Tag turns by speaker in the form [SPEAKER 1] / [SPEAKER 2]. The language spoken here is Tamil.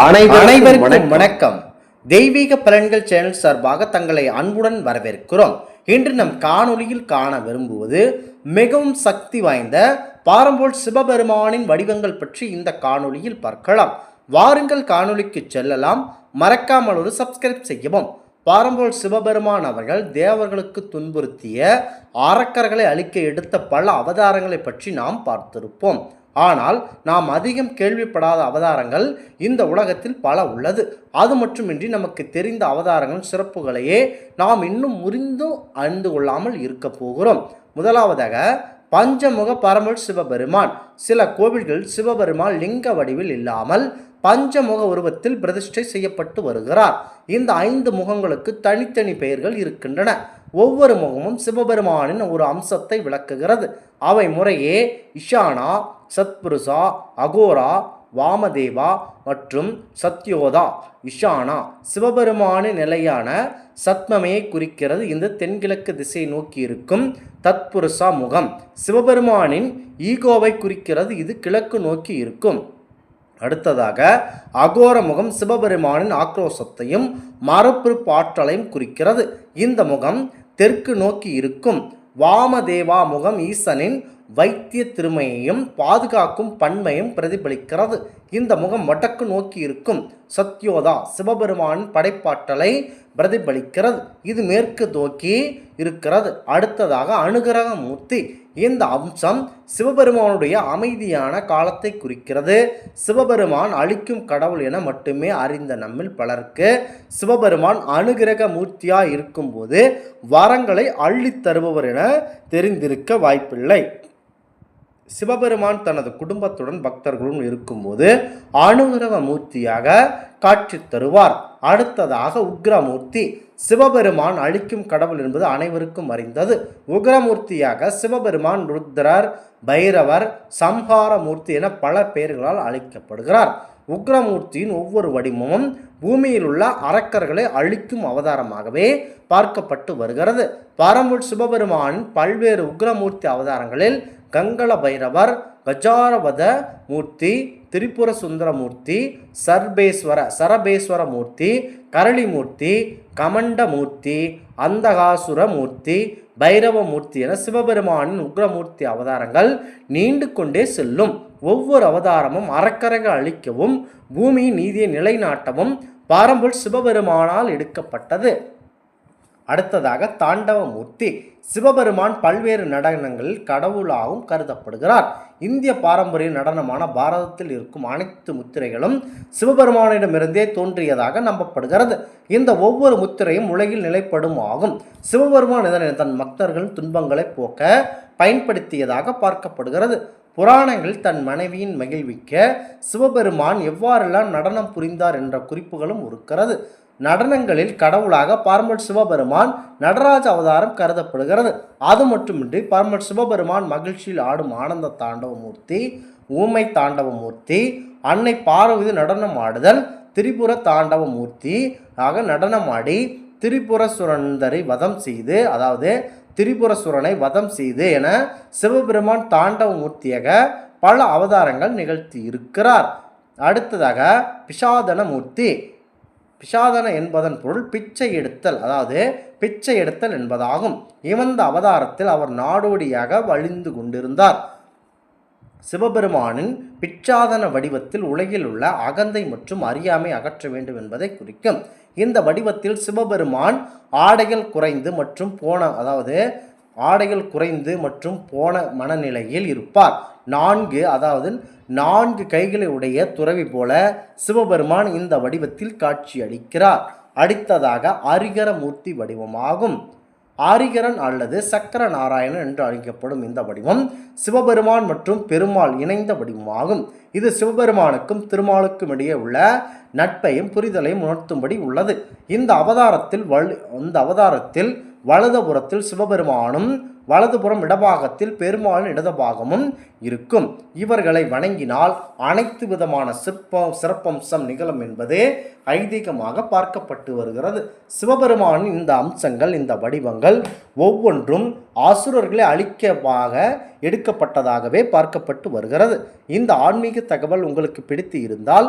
[SPEAKER 1] அனைவருக்கும் வணக்கம். தெய்வீக பலன்கள் சேனல் சார்பாக தங்களை அன்புடன் வரவேற்கிறோம். இன்று நம் காணொளியில் காண விரும்புவது மிகவும் சக்தி வாய்ந்த பாரம்போல் சிவபெருமானின் வடிவங்கள் பற்றி இந்த காணொளியில் பார்க்கலாம். வாருங்கள் காணொளிக்கு செல்லலாம். மறக்காமல் ஒரு சப்ஸ்கிரைப் செய்யவும். பாரம்போல் சிவபெருமான் அவர்கள் தேவர்களுக்கு துன்புறுத்திய அரக்கர்களை அழிக்க எடுத்த பல அவதாரங்களை பற்றி நாம் பார்த்திருப்போம். ஆனால் நாம் அதிகம் கேள்விப்படாத அவதாரங்கள் இந்த உலகத்தில் பல உள்ளது. அது மட்டுமின்றி நமக்கு தெரிந்த அவதாரங்கள் சிறப்புகளையே நாம் இன்னும் முறிந்தும் அறிந்து கொள்ளாமல் இருக்க போகிறோம். முதலாவதாக பஞ்சமுக பரமல் சிவபெருமான். சில கோவில்கள் சிவபெருமான் லிங்க வடிவில் இல்லாமல் பஞ்சமுக உருவத்தில் பிரதிஷ்டை செய்யப்பட்டு வருகிறார். இந்த ஐந்து முகங்களுக்கு தனித்தனி பெயர்கள் இருக்கின்றன. ஒவ்வொரு முகமும் சிவபெருமானின் ஒரு அம்சத்தை விளக்குகிறது. அவை முறையே இஷானா சத்புருஷா அகோரா வாமதேவா மற்றும் சத்யோதா. இஷானா சிவபெருமானின் நிலையான சத்மமையை குறிக்கிறது. இந்த தென்கிழக்கு திசை நோக்கி இருக்கும் தத்புருஷா முகம். சிவபெருமானின் ஈகோவை குறிக்கிறது. இது கிழக்கு நோக்கி இருக்கும். அடுத்ததாக அகோர முகம் சிவபெருமானின் ஆக்ரோசத்தையும் மறுபிறப்பு பாற்றலையும் குறிக்கிறது. இந்த முகம் தெற்கு நோக்கி இருக்கும். வாமதேவா முகம் ஈசனின் வைத்திய திருமையையும் பாதுகாக்கும் பன்மையும் பிரதிபலிக்கிறது. இந்த முகம் வடக்கு நோக்கி இருக்கும். சத்யோதா சிவபெருமானின் படைப்பாற்றலை பிரதிபலிக்கிறது. இது மேற்கு நோக்கி இருக்கிறது. அடுத்ததாக அனுகிரக மூர்த்தி இந்த அம்சம் சிவபெருமானுடைய அமைதியான காலத்தை குறிக்கிறது. சிவபெருமான் அழிக்கும் கடவுள் என மட்டுமே அறிந்த நம்மில் பலருக்கு சிவபெருமான் அனுகிரக மூர்த்தியாக இருக்கும்போது வரங்களை அள்ளித் தருபவர் என தெரிந்திருக்க வாய்ப்பில்லை. சிவபெருமான் தனது குடும்பத்துடன் பக்தர்களுடன் இருக்கும்போது அனுகிரக மூர்த்தியாக காட்சி தருவார். அடுத்ததாக உக்ரமூர்த்தி. சிவபெருமான் அழிக்கும் கடவுள் என்பது அனைவருக்கும் அறிந்தது. உக்ரமூர்த்தியாக சிவபெருமான் ருத்ரர் பைரவர் சம்ஹார மூர்த்தி என பல பெயர்களால் அழைக்கப்படுகிறார். உக்ரமூர்த்தியின் ஒவ்வொரு வடிவமும் பூமியில் உள்ள அரக்கர்களை அழிக்கும் அவதாரமாகவே பார்க்கப்பட்டு வருகிறது. பரமுள் சிவபெருமானின் பல்வேறு உக்ரமூர்த்தி அவதாரங்களில் கங்கள பைரவர் கஜாரவத மூர்த்தி திரிபுர சுந்தரமூர்த்தி சர்பேஸ்வர சரபேஸ்வர மூர்த்தி கரளிமூர்த்தி கமண்டமூர்த்தி அந்தகாசுர மூர்த்தி பைரவமூர்த்தி என சிவபெருமானின் உக்ரமூர்த்தி அவதாரங்கள் நீண்டு கொண்டே செல்லும். ஒவ்வொரு அவதாரமும் அறக்கரைகள் அழிக்கவும் பூமியின் நீதியை நிலைநாட்டவும் பாரம்பூர் சிவபெருமானால் எடுக்கப்பட்டது. அடுத்ததாக தாண்டவமூர்த்தி சிவபெருமான் பல்வேறு நடனங்களில் கடவுளாகவும் கருதப்படுகிறார். இந்திய பாரம்பரிய நடனமான பாரதத்தில் இருக்கும் அனைத்து முத்திரைகளும் சிவபெருமானிடமிருந்தே தோன்றியதாக நம்பப்படுகிறது. இந்த ஒவ்வொரு முத்திரையும் உலகில் நிலைப்படும் ஆகும். சிவபெருமான் இதனை தன் பக்தர்களின் துன்பங்களை போக்க பயன்படுத்தியதாக பார்க்கப்படுகிறது. புராணங்களில் தன் மனைவியின் மகிழ்விக்க சிவபெருமான் எவ்வாறெல்லாம் நடனம் புரிந்தார் என்ற குறிப்புகளும் இருக்கிறது. நடனங்களில் கடவுளாக பரமட் சிவபெருமான் நடராஜ அவதாரம் கருதப்படுகிறது. அது மட்டுமின்றி பரமட் சிவபெருமான் மகிழ்ச்சியில் ஆடும் ஆனந்த தாண்டவமூர்த்தி ஊமை தாண்டவமூர்த்தி அன்னை பார்வதி நடனம் ஆடுதல் திரிபுர தாண்டவமூர்த்தி ஆக நடனமாடி திரிபுர சுரந்தரை வதம் செய்து அதாவது திரிபுரசுரனை வதம் செய்து என சிவபெருமான் தாண்டவமூர்த்தியாக பல அவதாரங்கள் நிகழ்த்தி இருக்கிறார். அடுத்ததாக பிஷாதன மூர்த்தி பிஷாதன என்பதன் பொருள் பிச்சை எடுத்தல். அதாவது பிச்சை எடுத்தல் என்பதாகும். இவந்த அவதாரத்தில் அவர் நாடோடியாக வழிந்து கொண்டிருந்தார். சிவபெருமானின் பிச்சாதன வடிவத்தில் உலகில் உள்ள அகந்தை மற்றும் அறியாமை அகற்ற வேண்டும் என்பதை குறிக்கும். இந்த வடிவத்தில் சிவபெருமான் ஆடைகள் குறைந்து மற்றும் போன அதாவது ஆடைகள் குறைந்து மற்றும் போன மனநிலையில் இருப்பார். நான்கு அதாவது நான்கு கைகளை உடைய துறவி போல சிவபெருமான் இந்த வடிவத்தில் காட்சி அளிக்கிறார். அடுத்ததாக அரிகர மூர்த்தி வடிவமாகும். ஆரிகரன் அல்லது சக்கர நாராயணன் என்று அழைக்கப்படும் இந்த வடிவம் சிவபெருமான் மற்றும் பெருமாள் இணைந்த வடிவமாகும். இது சிவபெருமானுக்கும் திருமாலுக்கும் இடையே உள்ள நட்பையும் புரிதலையும் உணர்த்தும்படி உள்ளது. இந்த அவதாரத்தில் வலு இந்த அவதாரத்தில் வலதுபுறத்தில் சிவபெருமானும் வலதுபுறம் இடபாகத்தில் பெருமாளின் இடதுபாகமும் இருக்கும். இவர்களை வணங்கினால் அனைத்து விதமான சிற்பம் சிறப்பம்சம் நிகழும் என்பதே ஐதீகமாக பார்க்கப்பட்டு வருகிறது. சிவபெருமானின் இந்த அம்சங்கள் இந்த வடிவங்கள் ஒவ்வொன்றும் ஆசுரர்களை அழிக்கவாக எடுக்கப்பட்டதாகவே பார்க்கப்பட்டு வருகிறது. இந்த ஆன்மீக தகவல் உங்களுக்கு பிடித்து இருந்தால்